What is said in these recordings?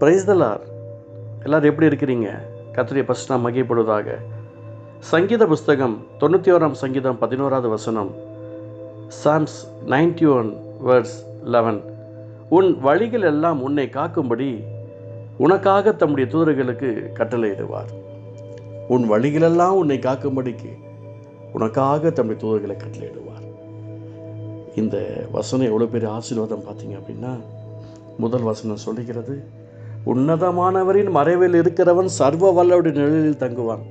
பிரைஸ்தலார் எல்லோரும் எப்படி இருக்கிறீங்க? கத்திரிய ஃபஸ்ட் நாம் மகிழ்ப்படுவதாக சங்கீத புஸ்தகம் தொண்ணூற்றி ஓராம் சங்கீதம் பதினோராவது வசனம். Psalms ninety one verse eleven உன் வழிகள் எல்லாம் உன்னை காக்கும்படி உனக்காக தம்முடைய தூதர்களுக்கு கட்டளையிடுவார். உன் வழிகளெல்லாம் உன்னை காக்கும்படிக்கு உனக்காக தம்முடைய தூதர்களை கட்டளையிடுவார். இந்த வசனம் எவ்வளோ பெரிய ஆசீர்வாதம் பார்த்தீங்க அப்படின்னா முதல் வசனம் சொல்லுகிறது உன்னதமானவரின் மறைவில் இருக்கிறவன் சர்வ வல்லவுடைய நிழலில் தங்குவான்.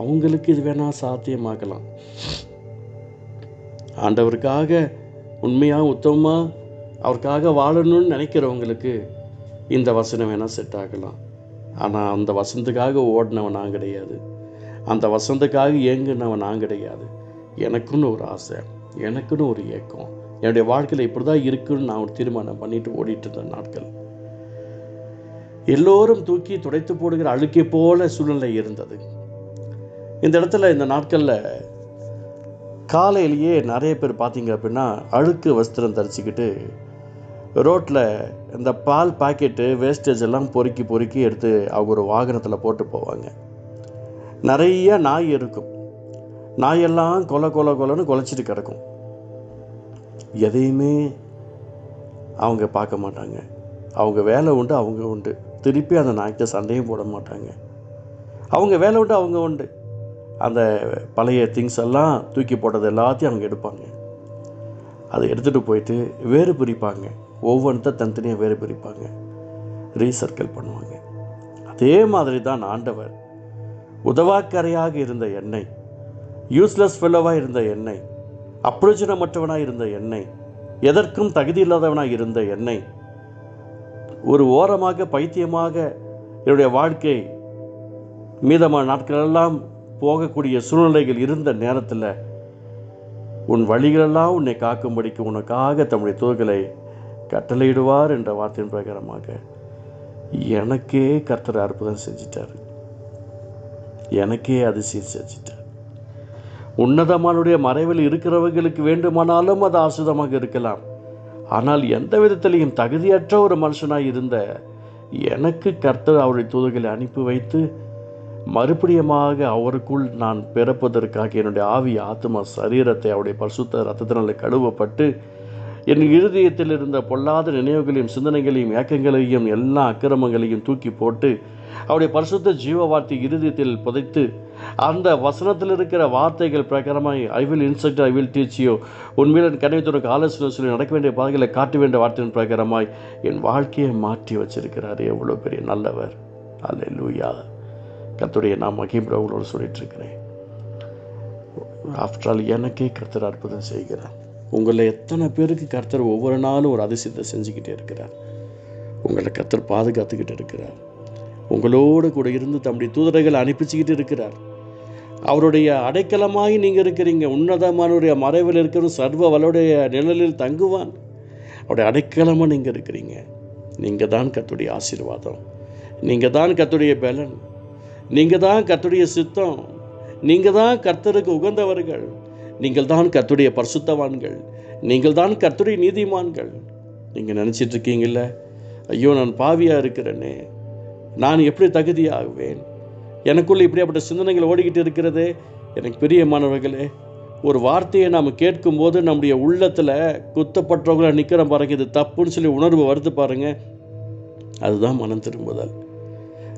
அவங்களுக்கு இது வேணா சாத்தியமாக்கலாம் ஆண்டவருக்காக உண்மையாக உத்தமமாக அவருக்காக வாழணும்னு நினைக்கிறவங்களுக்கு இந்த வசனம் வேணால் செட் ஆகலாம். ஆனால் அந்த வசந்துக்காக ஓடினவன் நான் கிடையாது. அந்த வசந்துக்காக ஏங்குனவன் நான் கிடையாது. எனக்குன்னு ஒரு ஆசை எனக்குன்னு ஒரு ஏக்கம். என்னுடைய வாழ்க்கையில் இப்படி தான் இருக்குன்னு நான் ஒரு தீர்மானம் பண்ணிட்டு ஓடிட்டு இருந்த நாட்கள். எல்லோரும் தூக்கி துடைத்து போடுகிற அழுக்கை போல சூழ்நிலை இருந்தது. இந்த இடத்துல இந்த நாட்களில் காலையிலேயே நிறைய பேர் பார்த்தீங்க அப்படின்னா அழுக்கு வஸ்திரம் தரிச்சுக்கிட்டு ரோட்டில் இந்த பால் பாக்கெட்டு வேஸ்டேஜ் எல்லாம் பொறுக்கி பொறுக்கி எடுத்து அவங்க ஒரு வாகனத்தில் போட்டு போவாங்க. நிறைய நாய் இருக்கும். நாயெல்லாம் கொலை கொலை கொலைன்னு குலைச்சிட்டு கிடக்கும். எதையுமே அவங்க பார்க்க மாட்டாங்க. அவங்க வேலை உண்டு அவங்க உண்டு. திருப்பி அந்த நாய்க்கிட்ட சண்டையும் போட மாட்டாங்க. அவங்க வேலை உண்டு அவங்க உண்டு. அந்த பழைய திங்ஸ் எல்லாம் தூக்கி போட்டது எல்லாத்தையும் அவங்க எடுப்பாங்க. அதை எடுத்துகிட்டு போயிட்டு வேறு பிரிப்பாங்க. ஒவ்வொன்றத்தை தனித்தனியாக வேறு பிரிப்பாங்க. ரீசர்க்கிள் பண்ணுவாங்க. அதே மாதிரி தான் ஆண்டவர் உதவாக்கரையாக இருந்த எண்ணெய் யூஸ்லெஸ் ஃபெல்லோவாக இருந்த எண்ணெய் அப்ரோஜனமற்றவனாக இருந்த எண்ணெய் எதற்கும் தகுதி இல்லாதவனாக இருந்த எண்ணெய் ஒரு ஓரமாக பைத்தியமாக என்னுடைய வாழ்க்கை மீதமான நாட்களெல்லாம் போகக்கூடிய சூழ்நிலைகள் இருந்த நேரத்தில் உன் வழிகளெல்லாம் உன்னை காக்கும்படிக்கு உனக்காக தம்முடைய தூதர்களை கட்டளையிடுவார் என்ற வார்த்தையின் பிரகாரமாக எனக்கே கர்த்தர் அற்புதம் செஞ்சிட்டார். எனக்கே அதிசயம் செஞ்சிட்டார். உன்னதமானுடைய மறைவில் இருக்கிறவர்களுக்கு வேண்டுமானாலும் அது ஆசுதமாக இருக்கலாம். ஆனால் எந்த விதத்திலையும் தகுதியற்ற ஒரு மனுஷனாய் இருந்த எனக்கு கர்த்தர் அவருடைய தூதர்களை அனுப்பி வைத்து மறுபடியுமாக அவருக்குள் நான் பிறப்பதற்காக என்னுடைய ஆவி ஆத்மா சரீரத்தை அவருடைய பரிசுத்த ரத்தத்தினால கழுவப்பட்டு என் இருதயத்தில் இருந்த பொல்லாத நினைவுகளையும் சிந்தனைகளையும் ஏக்கங்களையும் எல்லா அக்கிரமங்களையும் தூக்கி போட்டு அவருடைய பரிசுத்த ஜீவ வார்த்தை இருதயத்தில் புதைத்து அந்த வசனத்தில் இருக்கிற வார்த்தைகள் பிரகாரமாய் I will instruct I will teach you உண்மையில் என் கனவை துறக்கு ஆலோசனை சொல்லி நடக்க வேண்டிய பாதைகளை காட்ட வேண்டிய வார்த்தையின் பிரகாரமாய் என் வாழ்க்கையை மாற்றி வச்சிருக்கிறார் எவ்வளோ பெரிய நல்லவர். அல்ல லூயா கத்துடைய நான் மகிம்பிரவங்களோடு சொல்லிட்டு இருக்கிறேன் ஆஃப்டர் ஆல் எனக்கே கர்த்தர் அற்புதம் செய்கிறார். உங்களில் எத்தனை பேருக்கு கர்த்தர் ஒவ்வொரு நாளும் ஒரு அதிசயத்தை செஞ்சுக்கிட்டே இருக்கிறார். உங்களை கர்த்தர் பாதுகாத்துக்கிட்டு இருக்கிறார். உங்களோடு கூட இருந்து தம்முடைய தூதரைகள் அனுப்பிச்சுக்கிட்டு இருக்கிறார். அவருடைய அடைக்கலமாகி நீங்கள் இருக்கிறீங்க. உன்னதமானுடைய மறைவில் இருக்கிற சர்வ வலுடைய நிழலில் தங்குவான். அவருடைய அடைக்கலமாக நீங்கள் இருக்கிறீங்க. நீங்கள் தான் கத்துடைய ஆசீர்வாதம். நீங்கள் தான் கத்துடைய பலன். நீங்கள் தான் கத்துடைய சித்தம். நீங்கள் தான் கர்த்தருக்கு உகந்தவர்கள். நீங்கள் தான் கத்துடைய பரிசுத்தவான்கள். நீங்கள் தான் கர்த்துடைய நீதிமான்கள். நீங்கள் நினச்சிட்டு ஐயோ நான் பாவியாக இருக்கிறேனே. நான் எப்படி தகுதியாகுவேன்? எனக்குள்ள இப்படியாப்பட்ட சிந்தனைகள் ஓடிக்கிட்டு இருக்கிறதே? எனக்கு பிரியமானவர்களே ஒரு வார்த்தையை நாம் கேட்கும்போது நம்முடைய உள்ளத்தில் குத்தப்பட்டவங்களாக நிற்கிற பாருங்க இது தப்புன்னு சொல்லி உணர்வு வருது பாருங்க. அதுதான் மனம் திரும்புதல்.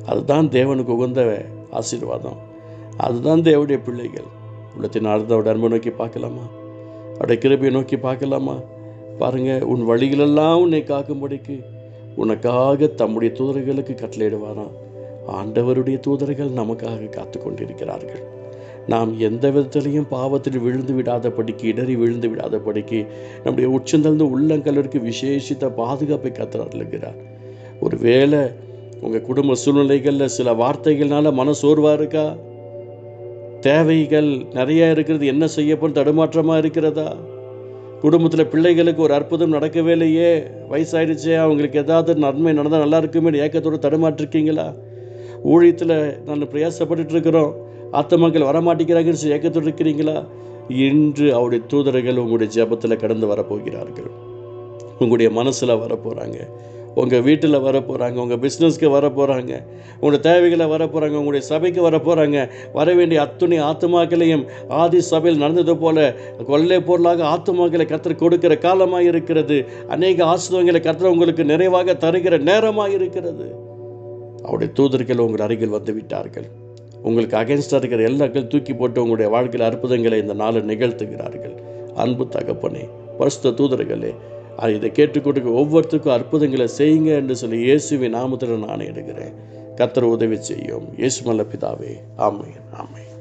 அதுதான் தேவனுக்கு உகந்த ஆசீர்வாதம். அதுதான் தேவனுடைய பிள்ளைகள். உள்ளத்தின் ஆழ்ந்தோட அன்பை நோக்கி பார்க்கலாமா? அவருடைய கிருபையை நோக்கி பார்க்கலாமா? பாருங்கள் உன் வழிகளெல்லாம் உன்னை காக்கும்படிக்கு உனக்காக தம்முடைய தூதர்களுக்கு கட்டளையிடுவாராம் ஆண்டவருடைய தூதர்கள் நமக்காக காத்து கொண்டிருக்கிறார்கள் நாம் எந்த விதத்திலையும் பாவத்தில் விழுந்து விடாதபடிக்கு இடறி விழுந்து விடாதபடிக்கு நம்முடைய உச்சந்தழ்ந்த உள்ளங்களுக்கு விசேஷித்த பாதுகாப்பை கத்துறாருங்கிறார் ஒருவேளை உங்கள் குடும்ப சூழ்நிலைகளில் சில வார்த்தைகள்னால மன சோர்வாக இருக்கா? தேவைகள் நிறையா இருக்கிறது என்ன செய்யப்போன்னு தடுமாற்றமாக இருக்கிறதா? குடும்பத்தில் பிள்ளைகளுக்கு ஒரு அற்புதம் நடக்கவே இல்லையே? வயசாயிடுச்சே அவங்களுக்கு ஏதாவது நன்மை நடந்தால் நல்லா இருக்குமே ஏக்கத்தோடு தடுமாற்றிருக்கீங்களா? ஊழியத்தில் நான் பிரயாசப்பட்டுட்டு இருக்கிறோம். ஆத்தமக்கள் வரமாட்டேங்கிறாங்கன்னு சொல்லி ஏக்கத்தோடு இருக்கிறீங்களா? இன்று அவருடைய தூதர்கள் உங்களுடைய ஜெபத்தில் கடந்து வரப்போகிறார்கள். உங்களுடைய மனசில் வரப்போகிறாங்க உங்கள் வீட்டில் வர போகிறாங்க உங்கள் பிஸ்னஸ்க்கு வர போகிறாங்க உங்களுடைய தேவைகளை வர போகிறாங்க உங்களுடைய சபைக்கு வர போகிறாங்க வர வேண்டிய அத்துணை ஆத்துமாக்களையும் ஆதி சபையில் நடந்தது போல கொள்ளை பொருளாக ஆத்துமாக்களை கத்தர் கொடுக்கிற காலமாக இருக்கிறது. அநேக ஆசிரியங்களை கத்தர் உங்களுக்கு நிறைவாக தருகிற நேரமாக இருக்கிறது. அவருடைய தூதர்கள் உங்கள் அருகில் வந்து விட்டார்கள். உங்களுக்கு அகேன்ஸ்டாக இருக்கிற எல்லாக்கள் தூக்கி போட்டு உங்களுடைய வாழ்க்கையில் அற்புதங்களை இந்த நாளில் நிகழ்த்துகிறார்கள். அன்பு தகப்பனே பரிசுத்த தூதர்களே இதை கேட்டுக்கொண்டு ஒவ்வொருத்தருக்கும் அற்புதங்களை செய்யுங்க என்று சொல்லி இயேசுவின் நாமத்தில் நான் எடுக்கிறேன். கத்தர் உதவி செய்யும். இயேசு மல்ல பிதாவே. ஆமை ஆமென்.